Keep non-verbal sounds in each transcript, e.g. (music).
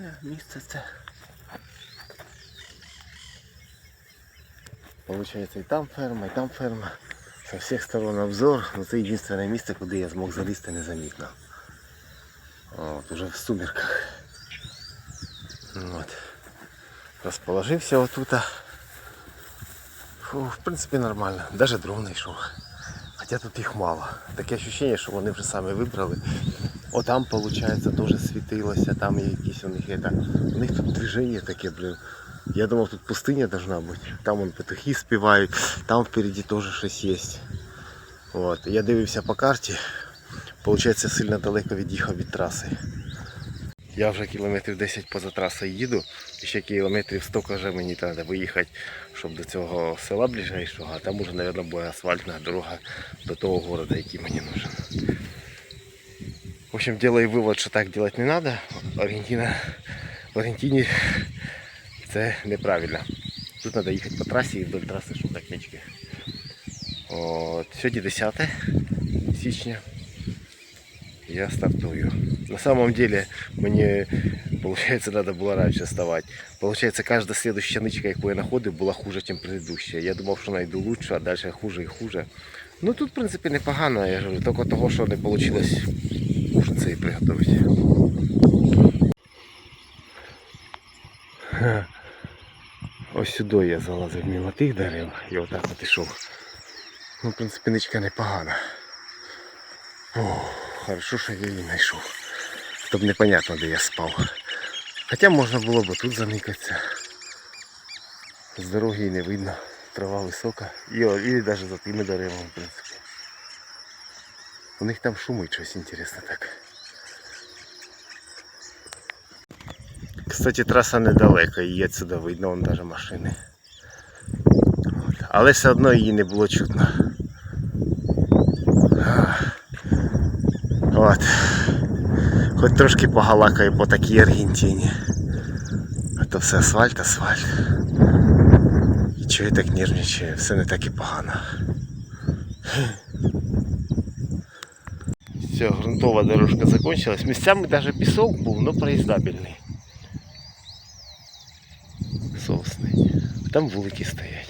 Нормальне місце це. Получається і там ферма, і там ферма. Со всіх сторон обзор. Ну це єдине місце, куди я змог залізти незамітно. От, уже в сумерках. От. Розположився отут. Фу, в принципі нормально. Даже дров знайшов. Хоча тут їх мало. Таке ощущення, що вони вже самі вибрали. О, там, виходить, теж світилося, там якісь у них это, у них тут движення таке, блин. Я думав, тут пустиня должна бути. Там вон петухи співають, там впереді теж щось є. От. Я дивився по карті. Получається, сильно далеко від'їхав від траси. Я вже кілометрів 10 поза трасою їду, і ще кілометрів 100 каже, мені треба виїхати, щоб до цього села ближайшого, а там уже, мабуть, буде асфальтна дорога до того города, який мені нужен. В общем, делаю вывод, что так делать не надо. Аргентина, в Аргентині це неправильно. Тут треба їхати по трасі і вдоль траси, щоб так мечки. От, сьогодні 10 січня. Я стартую. На самом деле, мне, получается, надо было раньше вставать. Получается, каждая следующая нычка, яку я знаходив, була хуже, ніж предыдущая. Я думав, що знайду лучше, а далі хуже і хуже. Ну тут, в принципі, непогано, я ж говорю, тільки того, що не вийшло Ужин цей приготувати. Ось сюди я залазив мимо тих дерев і отак от ішов. Ну, в принципі, ничка непогана. О, хорошо, що я її знайшов. Щоб непонятно, де я спав. Хоча можна було б тут заникатися. З дороги і не видно. Трава висока. І, і навіть за тими деревами, в принципі. У них там шумить щось інтересне так. Кстати, траса недалека, її отсюда видно, вон даже машини. Але все одно її не було чутно. От. Хоч трошки погалакаю по такій Аргентині. А то все асфальт, асфальт. І чого я так нервничаю, все не так і погано. Все, грунтова дорожка закончилась. Місцями даже пісок був, но проїздабельний. Сосни. Там вулики стоять.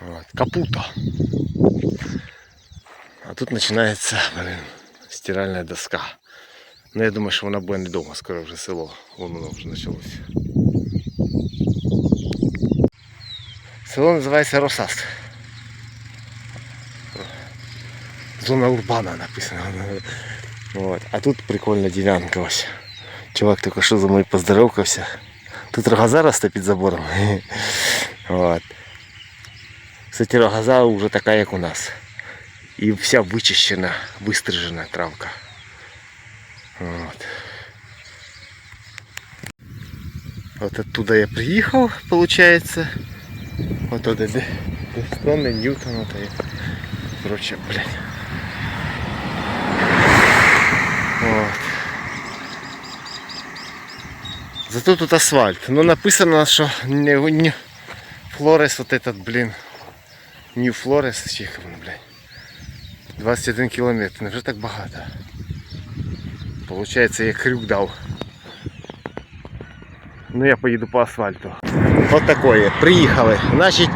Вот. Капута. А тут починається блин, стиральна доска. Ну я думаю, що вона буде недовго, скоро вже село. Вон воно вже почалося. Село називається Росас. Зона Урбана написано. Вот. А тут прикольна ділянка ось. Чувак тільки що за мною поздоровкався. Тут рогоза росте під забором. (laughs) Вот. Кстати, рогоза вже така, як у нас. І вся вичищена, вистрижена травка. Вот. Вот оттуда я приехал, получается. Вот туда де Пистон, Ньютон, вот и короче, блядь. Вот. Зато тут асфальт. Но написано, что не, Флорес вот этот, блин. Нью Флорес, чи воно, блядь. 21 кілометр, невже так багато. Получається, я крюк дав. Ну я поїду по асфальту. От такое. Приїхали. Значить,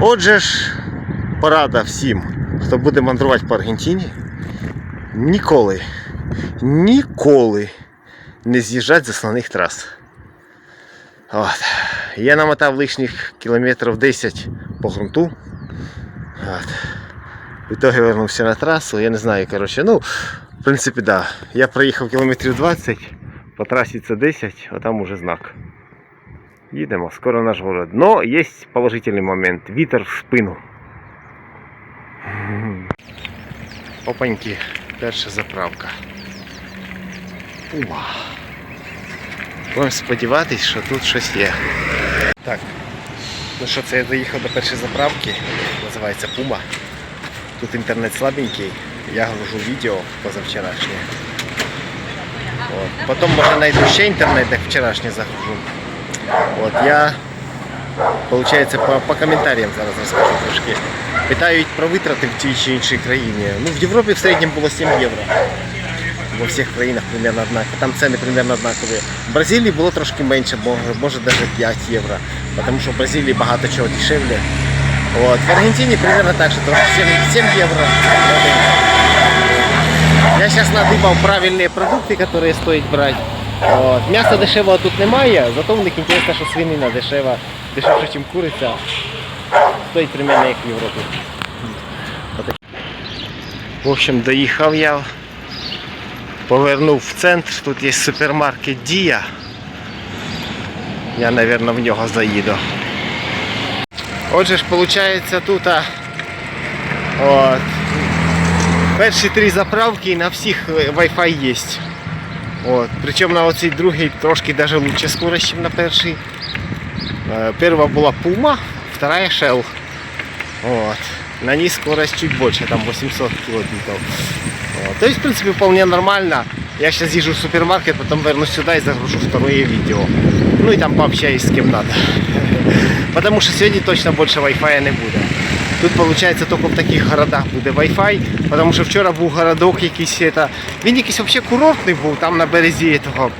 отже ж, порада всім, хто буде мандрувати по Аргентині. Ніколи, ніколи не з'їжджати з основних трас. От. Я намотав лишніх кілометрів 10 по ґрунту. От. В итоге вернувся на трасу. Я не знаю, коротше, ну, в принципі, да. Я проїхав кілометрів 20, по трасі це 10, а там уже знак. Їдемо, скоро наш город. Но є положительний момент. Вітер в спину. Опаньки, перша заправка. Ума. Будемо сподіватись, що тут щось є. Так. Ну що, це я доїхав до першої заправки. Називається Пума. Тут інтернет слабенький. Я гружу відео позавчорашнє. От. Потім може знайду ще інтернет, як вчорашнє загружу. От я, получается, по, по коментарям зараз розкажу трошки. Питають про витрати в тій чи іншій країні. Ну, в Європі в середньому було 7 євро. Во всіх країнах примерно однакові. Там ціни примерно однакові. В Бразилії було трошки менше, може, може навіть 5 євро. Тому що в Бразилії багато чого дешевле. От. В Аргентині примерно так же, трошки 7, 7 євро. Я зараз надибав правильні продукти, які стоїть брати. От. М'яса дешевого тут немає, зато в них інтересно, що свинина дешева, дешевше, ніж куриця. Стоїть примерно як в Європі. В общем, доїхав я, повернув в центр, тут є супермаркет Дія. Я, мабуть, в нього заїду. Отже ж, виходить, тут от, перші три заправки і на всіх е, Wi-Fi є. От. Причому на оцій другій трошки даже лучше скорость, ніж на першій. Е, Перша була Puma, вторая Shell. Вот. На ней скорость чуть больше, там 800 килобитов. Вот. То есть, в принципе, вполне нормально. Я сейчас езжу в супермаркет, потом вернусь сюда и загружу второе видео. Ну и там пообщаюсь с кем надо. (laughs) Потому что сегодня точно больше Wi-Fi не буде. Тут получается только в таких городах буде Wi-Fi, потому що вчора був городок якийсь, это, він якийсь вообще курортний був, там на березі того.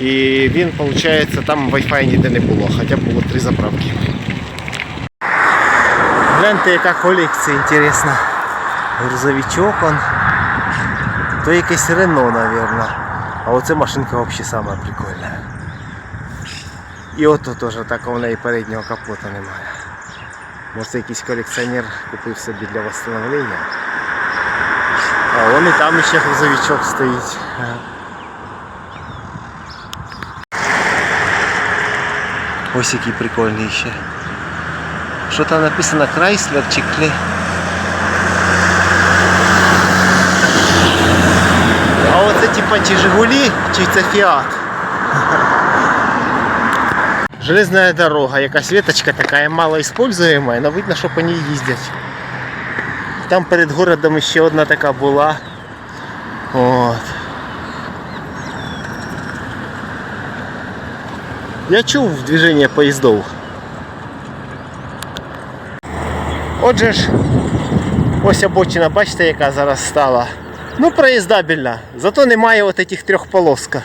І він, виходить, там Wi-Fi ніде не було, хоча було три заправки. Гляньте, яка колекція інтересна. Грузовичок он. То якесь Рено, напевно. А оце машинка взагалі сама прикольна. І ото теж такого в неї переднього капота немає. Може це якийсь колекціонер купив собі для восстановлення. А вон і там ще грузовичок стоїть. Ось який прикольний ще. Що там написано Крайслер чи? А оце типа чи Жигулі, чи це Фіат. Железная дорога, якась веточка така мало используема, але видно, що по ній їздять. Там перед городом ще одна така була. От. Я чув движення поїздов. Отже ж, ось обочина, бачите, яка зараз стала. Ну, проїздабельна. Зато немає от этих трьох полоска.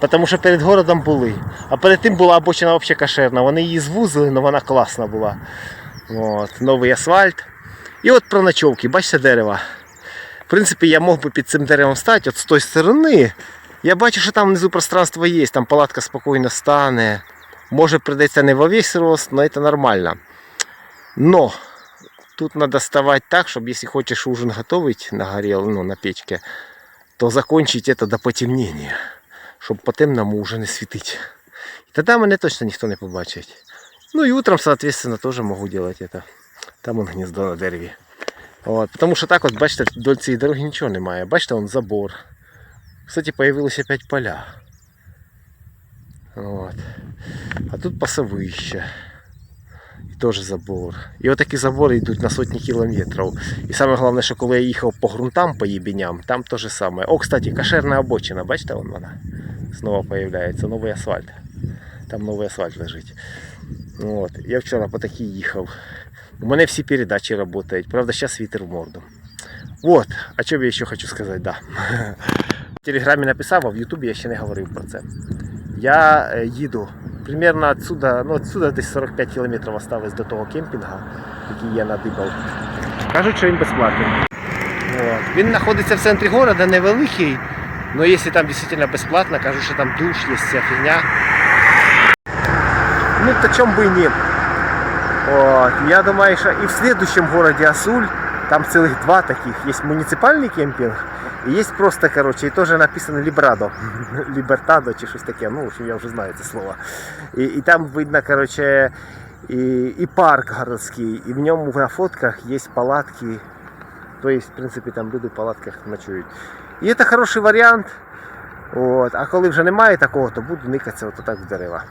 (laughs) Тому що перед городом були. А перед тим була обочина взагалі кошерна. Вони її звузили, але вона класна була. От, новий асфальт. І от про ночовки, бачите дерева. В принципі, я мог би під цим деревом стати от з тої сторони. Я бачу, що там внизу пространство є, там палатка спокійно стане. Може придеться не во весь рост, але це нормально. Но тут надо вставать так, чтобы если хочешь ужин готовить на горел, ну, на печке, то закончить это до потемнения, щоб по темному уже не світить. І тоді мене точно ніхто не побачить. Ну и утром, соответственно, тоже могу делать это. Там он гнездо на дереві. От, потому що так от, бачите, вдоль цієї дороги нічого немає. Бачите, он забор. Кстати, появилось опять поля. От. А тут пасовище. Теж забор. І отакі забори йдуть на сотні кілометрів. І саме головне, що коли я їхав по ґрунтам, по їбіням, там те же саме. О, кстати, кошерна обочина, бачите, вон вона знову появляється, новий асфальт. Там новий асфальт лежить. От. Я вчора по такій їхав. У мене всі передачі працюють. Правда, зараз вітер в морду. Вот, о чем я ще хочу сказати, да. (laughs) В телеграмі написав, а в Ютубі я ще не говорив про це. Я е, їду примерно отсюда, ну отсюда десь 45 кілометрів осталось до того кемпінга, який я надибав. Кажуть, що він безплатний. От. Він знаходиться в центрі міста, невеликий, але якщо там дійсно безплатно, кажуть, що там душ є вся фігня. Ну то чому би і ні. От. Я думаю, що і в следующем городе Асуль, там целых два таких. Есть муниципальный кемпинг, и есть просто, короче, и тоже написано Либрадо. (laughs) Либертадо чи щось таке, ну, в общем, я вже знаю це слово. І, і там видно, короче, і, і парк городський, і в ньому на фотках є палатки. То есть, в принципі, там люди в палатках ночують. І це хороший варіант. От. А коли вже немає такого, то буду никатися так в дерева.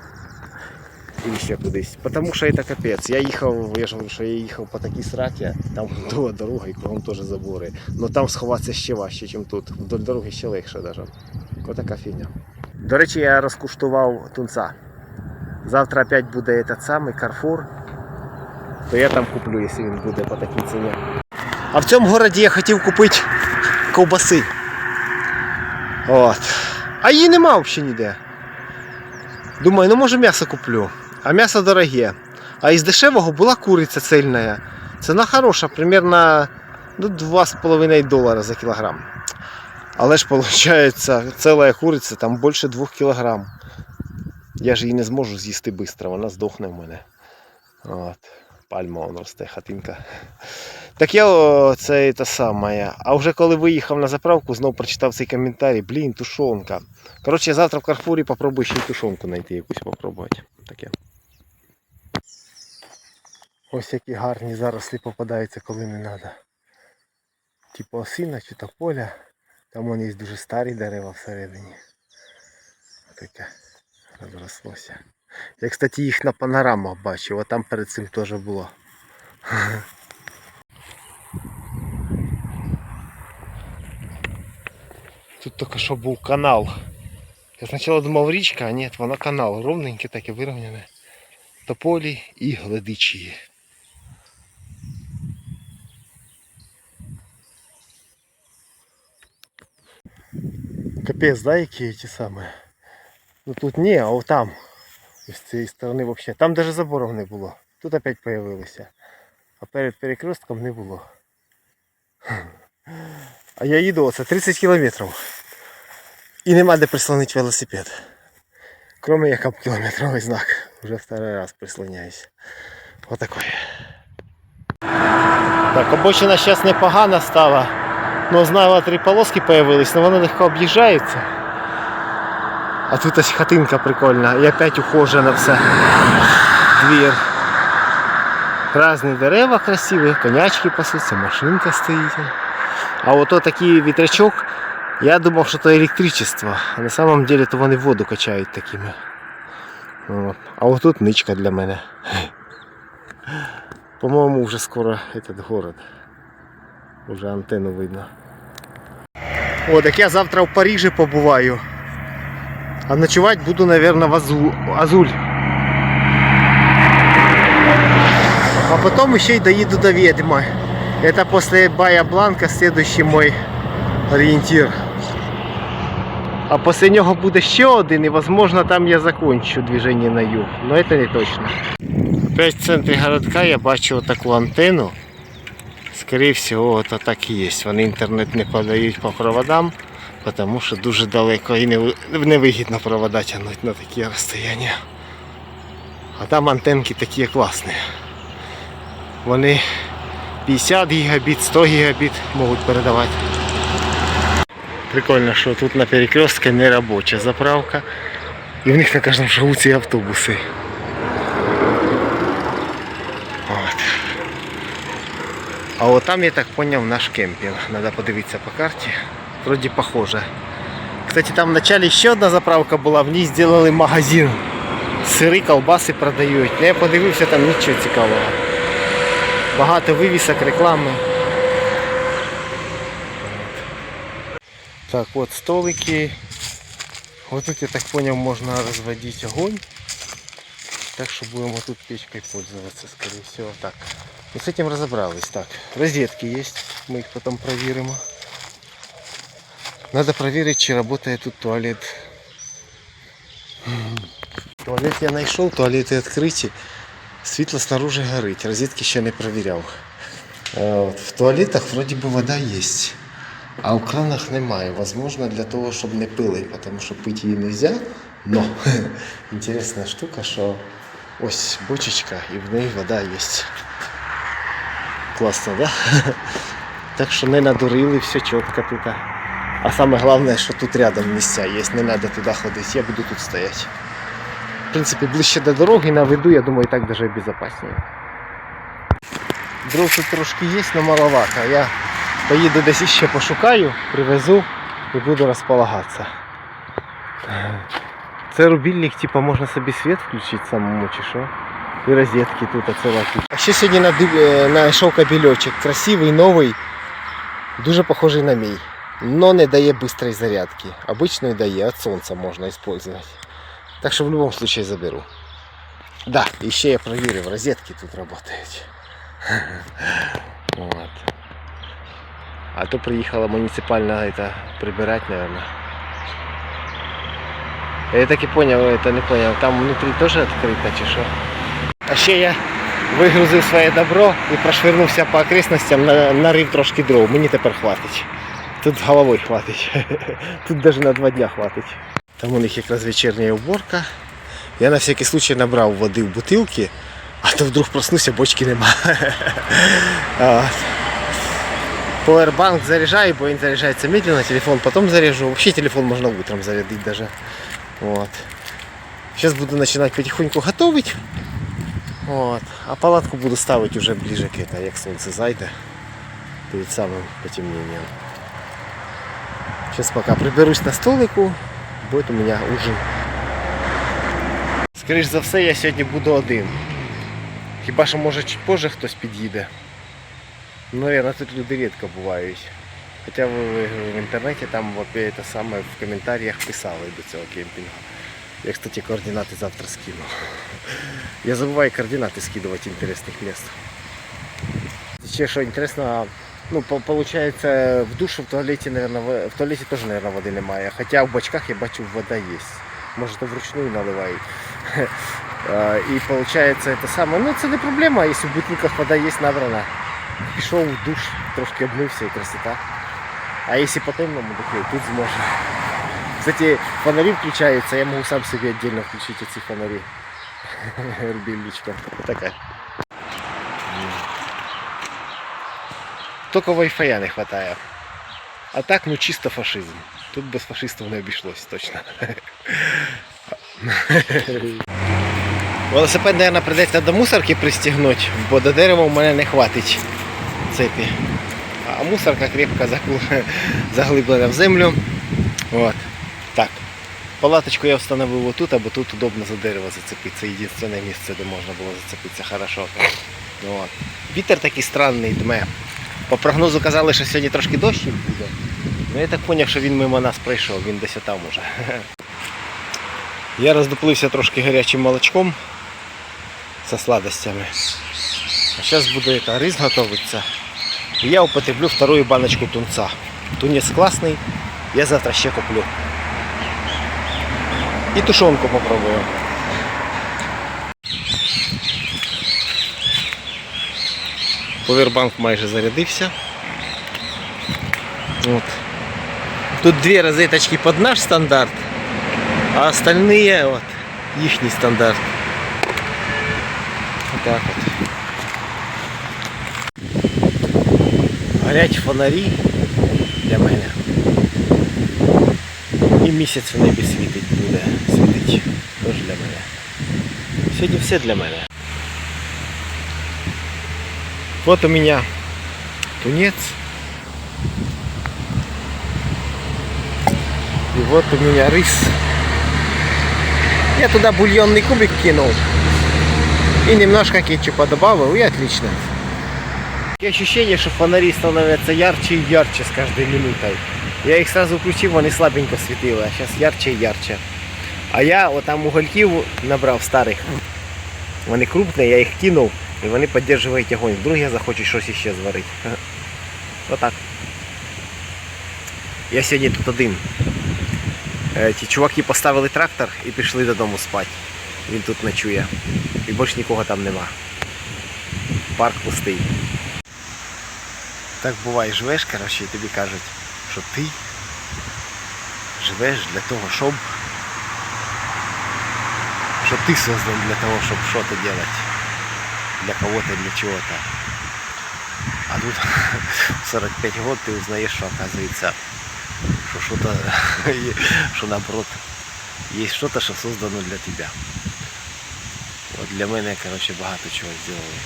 І ще кудись. Тому що це капець. Я їхав, я ж говорю, що я їхав по такій сраці, там (laughs) була дорога і кругом теж забори. Ну там сховатися ще важче, ніж тут. Вдоль дороги ще легше навіть. Отака фігня. До речі, я розкуштував тунца. Завтра опять буде этот самий Carrefour. То я там куплю, якщо він буде по такій ціні. А в цьому городі я хотів купити ковбаси. От. А її нема взагалі ніде. Думаю, ну може м'ясо куплю. А м'ясо дороге. А із дешевого була куриця цельна. Ціна хороша, примерно ну, 2,5 долара за кілограм. Але ж виходить, ціла куриця там більше 2 кілограм. Я ж її не зможу з'їсти швидко, вона здохне в мене. От. Пальма вон росте, хатинка. Так я о, це те саме. А вже коли виїхав на заправку, знов прочитав цей коментарі. Блін, тушонка. Коротше, завтра в Карфурі попробую ще й тушонку знайти якусь попробувати. Таке. Ось які гарні зарослі попадаються, коли не треба. Типу осина чи тополя. Там вон є дуже старі дерева всередині. Таке розрослося. Я, кстати, їх на панорамах бачив, а там перед цим теж було. (laughs) Тут тільки що був канал. Я спочатку думав річка, а ні, воно канал. Ровненьке таке вирівняне. Тополі і гледичі. Капець, да, які ті самі? Ну тут ні, а от там. І з цієї сторони взагалі. Там навіть заборів не було. Тут опять появилися. А перед перекрестком не було. А я їду оце 30 кілометрів. І нема де прислонити велосипед. Кроме як кілометровий знак. Уже второй раз прислоняюсь. Отакой. Так, обочина зараз непогана стала. Ну, знала, три полоски появились, но вони легко об'їжджаються. А тут ось хатинка прикольна. І опять ухожено все. Двір. Разні дерева красиві, конячки пасуться, машинка стоїть. А ото такий вітрячок, я думав, що це електричество. А на самом деле то вони воду качають такими. А от тут ничка для мене. По-моєму, вже скоро этот город. Уже антенну видно. О, так я завтра в Парижі побуваю. А ночевать буду, наверное, в Азу... Азуль. А потом еще и доеду до Ведьмы. Это после Бая Бланка следующий мой ориентир. А после нього буде ще один, і возможно там я закончу движение на юг. Но это не точно. Опять в центрі городка я бачу таку антенну. Скорее всего, это так і є. Вони інтернет не подають по проводам, тому що дуже далеко і невигідно провода тягнути на такі розстояння. А там антенки такі класні. Вони 50 гігабіт, 100 гігабіт можуть передавати. Прикольно, що тут на перекрестке не робоча заправка. І в них на кожному шагу автобуси. А от там, я так понял, наш кемпінг. Надо подивитися по карті. Вроді похоже. Кстати, там в начале ще одна заправка була, в ній зробили магазин. Сири, колбаси продають. Я подивився, там нічого цікавого. Багато вивісок, реклами. Так, от столики. Вот тут, я так понял, можно разводить огонь. Так что будем тут печкой пользоваться, скорее всего. Так. И с этим разобрались. Так, розетки есть. Мы их потом проверим. Надо проверить, чи работает тут туалет. Туалет я знайшов, туалети відкриті. Світло снаружи горить. Розетки ще не перевіряв. Е, от В туалетах вроді би вода є. А в кранах немає. Возможно для того, щоб не пили, тому що пити її не можна. Но (laughs) інтересна штука, що ось бочечка і в неї вода є. Класно, да? (laughs) Так що не надурили, все чітко тут. А саме головне, що тут рядом місця є, не треба туди ходити, я буду тут стояти. В принципі, ближче до дороги на виду, я думаю, так даже безпечніше. Дров тут трошки є, але маловато. Я поїду десь ще пошукаю, привезу і буду розполагатися. Це рубільник, типу, можна собі світ включити самому чи що. І розетки тут ціла куча. А ще сьогодні надив- е, знайшов кабельочок. Красивий, новий, дуже похожий на мій. Но не дає быстрої зарядки. Обычную дає, от сонця можна использовать. Так що в любом случае заберу. Да, і ще я проверив, розетки тут работають. (laughs) Вот. А то приїхала муніципальна это, прибирать, наверное. Я так і поняв, это не поняв, там внутрі теж відкрито чи що? А ще я вигрузив своє добро і прошвернувся по окрестностям, на- нарив трошки дров. Мені тепер хватить. Тут головою хватить. (laughs) Тут навіть на два дня хватить. Там у них якраз вечірня уборка. Я на всякий случай набрав води в бутилки, а то вдруг проснуся, бочки нема. (laughs) Powerbank заряжаю, бо він заряджається медленно, телефон потом заряжу. Вообще телефон можно утром зарядить даже. Вот. Сейчас буду начинать потихоньку готовить. Вот. А палатку буду ставить уже ближе к это, як сонце зайде. Перед самым потемнением. Сейчас пока приберусь на столику, будет у меня ужин. Скоріш за все, я сьогодні буду один. Хіба що може чуть позже хтось під'їде. Ну, наверное, тут люди рідко бувають. Хоча в, в інтернеті там от, це в коментарях писали до цього кемпінгу. Я, кстати, координати завтра скину. (laughs) Я забуваю координати скидувати інтересних місць. Ще що інтересно, ну, получается, в душу в туалеті, наверное, в туалеті теж, наверное, води немає. Хоча в бачках я бачу, вода є. Може, то вручную наливають. І (laughs) получается это саме. Ну, це не проблема, якщо в бутилках вода є набрана. Пішов в душ, трошки обмився і красота. А якщо по темному, так тут зможе. Кстати, фонари включаються, я можу сам собі віддільно включити ці фонари. (laughs) Рубільничком. Така. Тільки Wi-Fi не вистачає. А так, ну чисто фашизм. Тут без фашистів не обійшлось точно. (laughs) Велосипед, мабуть, прийдеться до мусорки пристігнути, бо до дерева в мене не хватить цепі. А мусорка крепко загл- (laughs) заглиблена в землю. От. Так. Палаточку я встановив отут, або тут удобно за дерево зацепитися. Єдине місце, де можна було зацепитися хорошо. От. Вітер такий странний дме. По прогнозу казали, що сьогодні трошки дощ буде. Ну я так зрозумів, що він мимо нас пройшов, він десь там уже. Я роздуплився трошки гарячим молочком со сладостями. А зараз буде это, рис готовиться. И я употреблю вторую баночку тунца. Тунец классный, я завтра ще куплю. І тушонку попробую. Повербанк майже зарядився. От. Тут две розеточки под наш стандарт, а остальные вот їхній стандарт. Вот так вот. Горять фонарі для мене. І місяць в небі світить буде. Світить. Теж для мене. Сьогодні все для мене. Вот у меня тунец. И вот у меня рис. Я туда бульонный кубик кинул. И немножко кетчупа добавил, и отлично. Такое ощущение, что фонари становятся ярче и ярче с каждой минутой. Я их сразу включил, вони слабенько світили, а сейчас ярче и ярче. А я вот там угольків набрав старих. Вони крупні, я їх кинув, і вони підтримують огонь. Вдруг я захочу щось іще зварити. (laughs) Отак. Я сьогодні тут один. Е, Ті чуваки поставили трактор і пішли додому спати. Він тут ночує. І більше нікого там нема. Парк пустий. Так буває, живеш, коротше, і тобі кажуть, що ти живеш для того, щоб що ти создан для того, щоб що-то делать. Для кого-то, для чего-то. А тут (laughs) 45 год ты узнаешь, что оказывается, что что-то, (laughs) что наоборот, есть что-то, что создано для тебя. Вот для мене, короче, багато чого зробили.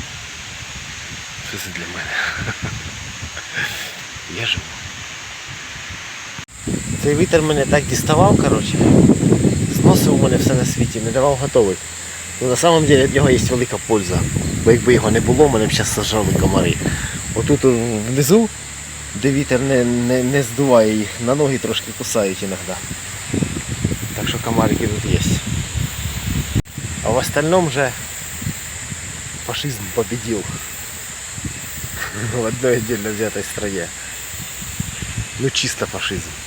Що це для мене? (laughs) Я живу. Цей вітер мене так діставав, короче. Зносив у мене все на світі, не давав готовий. Ну, на самом деле від нього є велика польза. Бо якби його не було, мене б зараз сажали комари. Отут внизу, де вітер не, не, не здуває їх, на ноги трошки кусають іноді. Так що комарики тут є. А в остальном же фашизм победил (laughs) в одной отдельно взятой стране. Ну чисто фашизм.